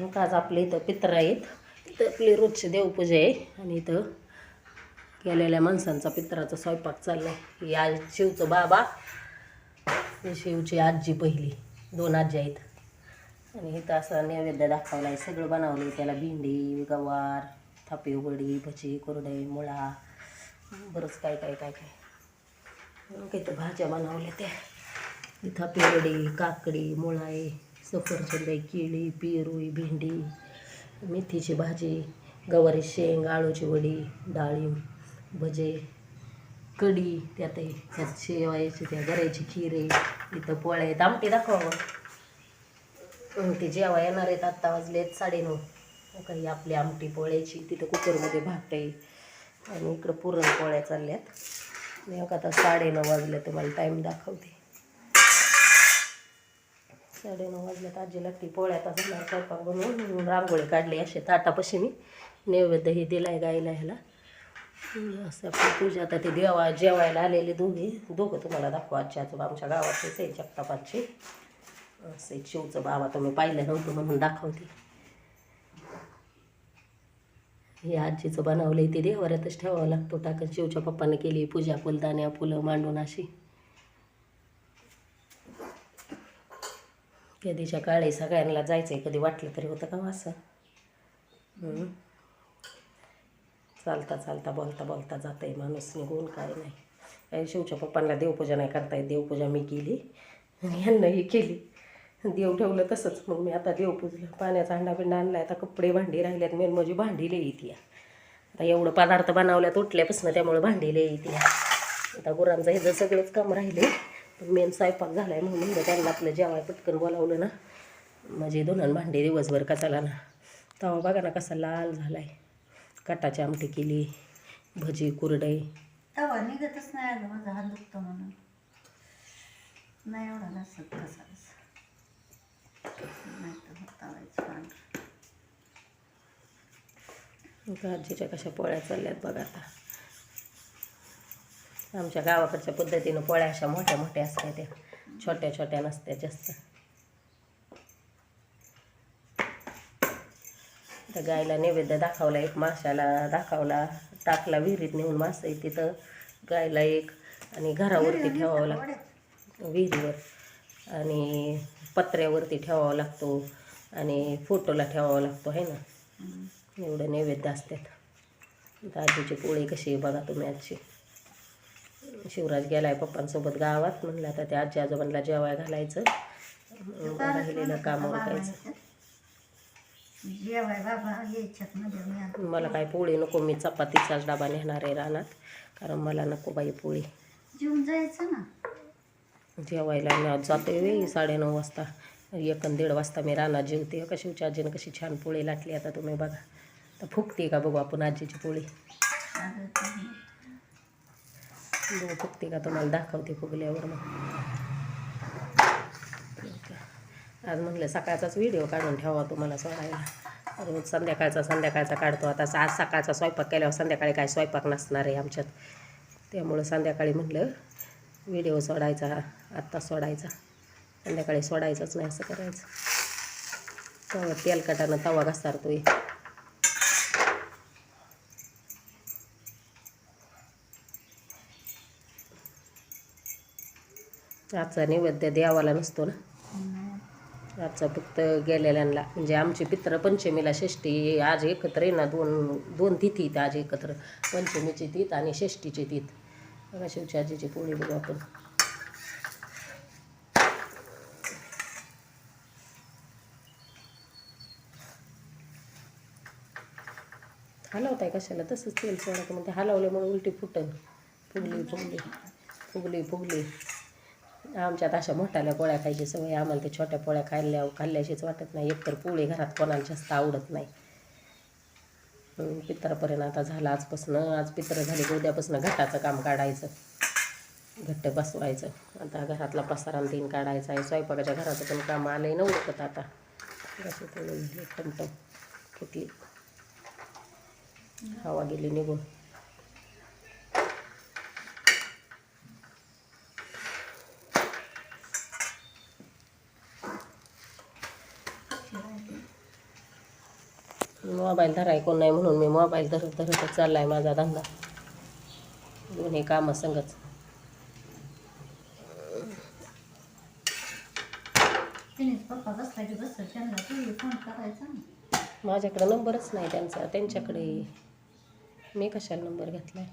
मग आज आपल्या इथं पित्र आहेत. इथं आपली रोजची देवपूजा आहे आणि इथं गेलेल्या माणसांचा पित्राचा स्वयंपाक चाललाय. ही आज शिवचं बाबा शिवची आजी पहिली. दोन आजी आहेत. आणि इथं असं नैवेद्य दाखवला आहे सगळं बनवलं त्याला. भेंडी गवार थापी उघडी भजी कोरडे मुळा बरंच काय काय काय काय. मग इथं भाज्या बनवल्या त्या. इथं उघडी काकडी मुळा आहे. सफरचंद आहे केळी पेरू भेंडी मेथीची भाजी गवारी शेंग आळूची वडी डाळिंब भजे कढी त्यात आहे त्यात शेवायची त्या गऱ्याची खीर आहे इथं पोळ्या आहेत. आमटी दाखवा ते जेव्हा येणार आहेत आत्ता वाजलेत साडेनऊ. काही आपली आमटी पोळ्याची तिथं कुकरमध्ये भात आहे. आणि इकडं पुरणपोळ्या चालल्यात. नेमका आता साडेनऊ वाजले तुम्हाला टाईम दाखवते. साडेनऊ वाजल्यात आजीला ती पोळ्या झाला स्वयंपाक बनवून रांगोळी काढली असे ताटापाशी मी नैवेद्य हे दिलाय गायला ह्याला. असं आपली पूजा. आता ते देवा जेवायला आलेले दोघे. दोघं तुम्हाला दाखवा आजी आजोबा आमच्या गावाचेच आहे जगतापाचे असं शिवचं बाबा तुम्ही पाहिलं नव्हतं म्हणून दाखवते. हे आजीचं बनवलंय ते देवऱ्यातच ठेवावं लागतो. टाकन शिवच्या पप्पाने केली पूजा फुलदाण्या फुलं मांडून अशी. कधीच्या काळी सगळ्यांना जायचं आहे कधी वाटलं तरी होतं का हो असं? चालता चालता बोलता बोलता जात आहे माणूस निघून काय नाही. काही शिवच्या पप्पांना देवपूजा नाही करता येत. देवपूजा मी केली यांनाही ह्यांनाही केली. देव ठेवलं तसंच. मग मी आता देव पुजलं पाण्याचा अंडा बिंडा आणला आता कपडे भांडी राहिल्यात. मेन म्हणजे भांडी लई येते आता एवढं पदार्थ बनवल्यात उठल्यापासून त्यामुळे भांडी लई येते आता गुरांचं हे जर सगळंच काम राहिले मेन स्वयंपाक झाला आहे म्हणून म्हणलं त्यांना आपलं जेवाय पटकन बोलावलं ना. म्हणजे दोन भांडी दिवसभर कचाला ना. तेव्हा बघा ना कसा लाल झाला आहे कटाची आमटी केली भजी कुरडई. तवा निघतच नाही आलं माझा हात दुखतो म्हणून. नाही एवढा नसत कसा आजीच्या कशा पोळ्या चालल्यात बघा आता. आमच्या गावाकडच्या पद्धतीनं पोळ्या अशा मोठ्या मोठ्या असतात त्या. छोट्या छोट्या नसत्या जास्त. त्या गायला नैवेद्य दाखवला एक माशाला दाखवला टाकला विहिरीत नेऊन मास आहे तिथं. गायला एक आणि घरावरती ठेवावं लागतं विहिरीवर. आणि पत्र्यावरती ठेवावा लागतो आणि फोटोला ठेवावा लागतो आहे ना? एवढं नैवेद्य असतात आजीची पोळी कशी बघा तुम्ही आजची. शिवराज गेलाय पप्पांसोबत गावात. म्हणलं आता त्या आजी आजोबांना जेवाय घालायचं. राहिलेलं काम उरकायचं मला काय पोळी नको मी चपातीचाच डबा नेणार आहे रानात. कारण मला नको बाई पोळी. जायचं ना? जेवायला मी आज जातोय वेळी साडेनऊ वाजता. एक दीड वाजता मी रानात जेवते. का शिवच्या आजीनं कशी छान पोळी लाटली आता तुम्ही बघा. तर फुगते का बघू आपण आजीची पोळी? बघू फुगते का तुम्हाला? दाखवते फुगल्यावर मग. आज म्हणलं सकाळचाच व्हिडिओ काढून ठेवा तुम्हाला सोडायला. रोज संध्याकाळचा संध्याकाळचा काढतो. आता आज सकाळचा स्वयंपाक केल्यावर संध्याकाळी काय स्वयंपाक नसणार आहे आमच्यात. त्यामुळं संध्याकाळी म्हटलं व्हिडिओ सोडायचा आत्ता सोडायचा. संध्याकाळी सोडायचंच नाही असं करायचं. तवा तेलकटानं तवा घसारतोय. आजचा नैवेद्य देवाला नसतो ना. आजचा फक्त गेलेल्यांना म्हणजे आमची पित्र पंचमीला षष्टी आज एकत्र आहे ना दोन दोन तिथी आहेत आज एकत्र. पंचमीची तीत आणि षष्टीची तीत बघा शिवची आजीची पोळी बघू आपण. हलवताय कशाला? तसंच तेल सोडायचं म्हणजे म्हणून उलटी फुटन. फुगली फुगली. फुगली फुगली. आमच्यात अशा मोठ्याल्या पोळ्या खायची सवय आम्हाला ते छोट्या पोळ्या खाल्ल्या खाल्ल्याशीच वाटत नाही. एकतर पोळी घरात कोणाला जास्त आवडत नाही. हं, पित्रापर्यंत आता झालं आजपासून. आज पित्र झाली की उद्यापासून घटाचं काम काढायचं. घट्ट बसवायचं. आता घरातला पसारा तीन काढायचा आहे. स्वयंपाकाच्या घराचं पण काम आलं आहे नव्हतं आता. कशी टमटम फुटली हवा गेली निघून. मोबाईल धराय कोण नाही म्हणून मी मोबाईल धरत धरतच चाललाय माझा धंदा. दोन्ही कामं संगच. तिनेच पप्पा बसला की बसत त्यांना तू फोन करायचा ना. माझ्याकडे नंबरच नाही त्यांचा त्यांच्याकडे मी कशाला नंबर घेतलाय?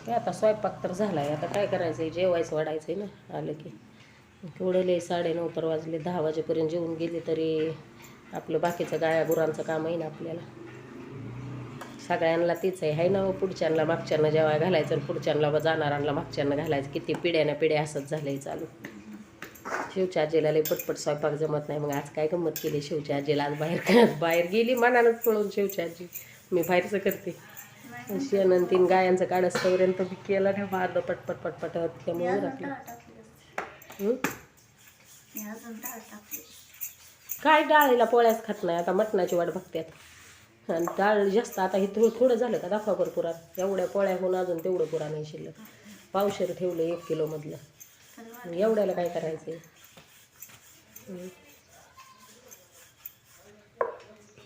ते आता स्वयंपाक तर झालाय आता काय करायचंय? जेवायचं वाढायचंय ना आलं की. केवढं लय साडेनऊ तर वाजले दहा वाजेपर्यंत जेवून गेले तरी आपलं बाकीचं गाया गुरांचं काम आहे ना आपल्याला. सगळ्यांना तीच आहे हाय ना हो, पुढच्यांना मागच्यांना जेवाय घालायचं आणि पुढच्यांना ब जाणाऱ्यांना मागच्यांना घालायचं किती पिढ्यानं पिढ्या असंच झालंय चालू. शिवच्या आजीला लय पटपट स्वयंपाक जमत नाही मग आज काय गंमत केली? शिवच्या आजीला आज बाहेर बाहेर गेली मनानच पळून शिवच्या आजी. मी बाहेरचं करते. शेण तीन गायांचं काढस तोपर्यंत मी केलं नाही मारलं पटपट पटपट मी त्यामुळे काय डाळीला पोळ्याच खात नाही आता मटणाची वाट बघतात आणि डाळ जास्त आता हे थोडं थोडं झालं का दाखवा बरं एवढ्या पोळ्या होऊन अजून तेवढं पुरा नाही शिल्लक. पावशेर ठेवलं एक किलोमधलं एवढ्याला काय करायचं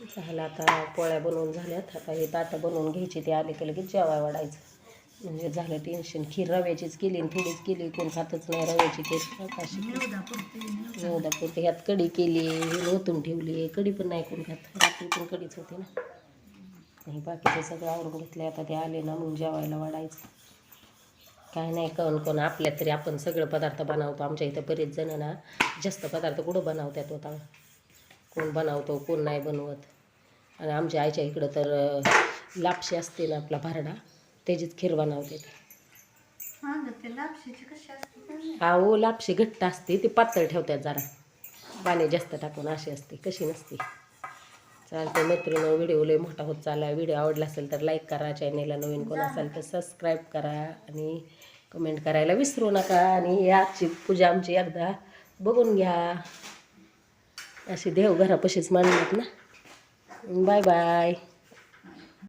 झालं आता पोळ्या बनवून झाल्यात. आता हे ताटं बनवून घ्यायची ते आले की लगेच जेवाय वाढायचं. म्हणजे झालं टेन्शन खीर रव्याचीच केली आणि थोडीच केली कोण खातच नाही रव्याची खीर अशी पुरते ह्यात कढी केली ओतून ठेवली कढी पण नाही कोण खात. रात्री पण कढीच होती ना. आणि बाकीचं सगळं आवरून घेतलं आता ते आले ना मग जेवायला वाढायचं. काय नाही कोण कोण आपल्यात तरी आपण सगळं पदार्थ बनवतो. आमच्या इथं बरेच जण ना जास्त पदार्थ कुठं बनवतात होता कोण बनवतो कोण नाही बनवत. आणि आमच्या आईच्या इकडं तर लापशी असते ना आपला भरडा. त्याचीच खीर बनवते हा? हा ओ लापशी घट्ट असते ती पातळ ठेवतात जरा. पाणी जास्त टाकून अशी असते कशी नसते. चालते मैत्रिणी व्हिडिओ लय मोठा होत चालला व्हिडिओ आवडला असेल तर लाईक करा चॅनेलला नवीन कोण असेल तर सबस्क्राईब करा आणि कमेंट करायला विसरू नका. आणि आजची पूजा आमची एकदा बघून घ्या. अशी देव घरापाशीच मांडतात ना. Bye bye.